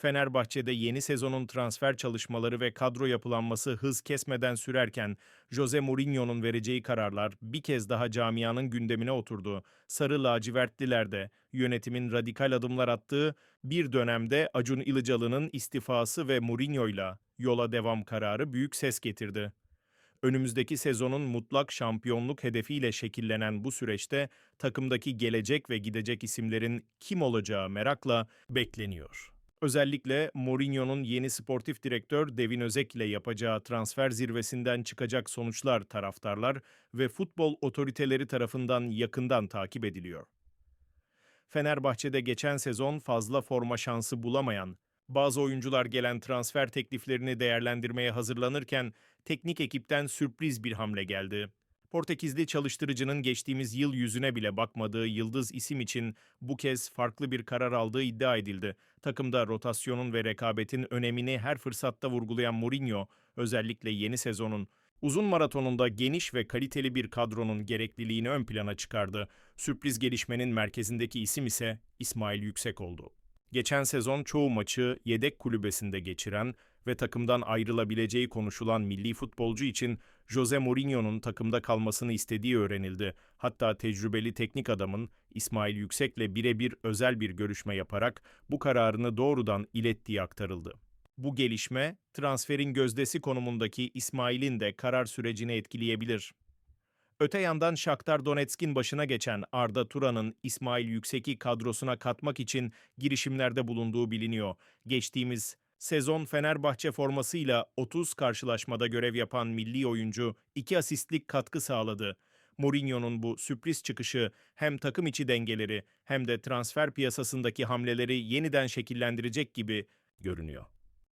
Fenerbahçe'de yeni sezonun transfer çalışmaları ve kadro yapılanması hız kesmeden sürerken Jose Mourinho'nun vereceği kararlar bir kez daha camianın gündemine oturdu. Sarı lacivertliler de yönetimin radikal adımlar attığı bir dönemde Acun Ilıcalı'nın istifası ve Mourinho'yla yola devam kararı büyük ses getirdi. Önümüzdeki sezonun mutlak şampiyonluk hedefiyle şekillenen bu süreçte takımdaki gelecek ve gidecek isimlerin kim olacağı merakla bekleniyor. Özellikle Mourinho'nun yeni sportif direktör Devin Özek ile yapacağı transfer zirvesinden çıkacak sonuçlar taraftarlar ve futbol otoriteleri tarafından yakından takip ediliyor. Fenerbahçe'de geçen sezon fazla forma şansı bulamayan, bazı oyuncular gelen transfer tekliflerini değerlendirmeye hazırlanırken teknik ekipten sürpriz bir hamle geldi. Portekizli çalıştırıcının geçtiğimiz yıl yüzüne bile bakmadığı yıldız isim için bu kez farklı bir karar aldığı iddia edildi. Takımda rotasyonun ve rekabetin önemini her fırsatta vurgulayan Mourinho, özellikle yeni sezonun uzun maratonunda geniş ve kaliteli bir kadronun gerekliliğini ön plana çıkardı. Sürpriz gelişmenin merkezindeki isim ise İsmail Yüksek oldu. Geçen sezon çoğu maçı yedek kulübesinde geçiren ve takımdan ayrılabileceği konuşulan milli futbolcu için Jose Mourinho'nun takımda kalmasını istediği öğrenildi. Hatta tecrübeli teknik adamın İsmail Yüksek'le birebir özel bir görüşme yaparak bu kararını doğrudan ilettiği aktarıldı. Bu gelişme transferin gözdesi konumundaki İsmail'in de karar sürecini etkileyebilir. Öte yandan Shakhtar Donetsk'in başına geçen Arda Turan'ın İsmail Yüksek'i kadrosuna katmak için girişimlerde bulunduğu biliniyor. Geçtiğimiz sezon Fenerbahçe formasıyla 30 karşılaşmada görev yapan milli oyuncu 2 asistlik katkı sağladı. Mourinho'nun bu sürpriz çıkışı hem takım içi dengeleri hem de transfer piyasasındaki hamleleri yeniden şekillendirecek gibi görünüyor.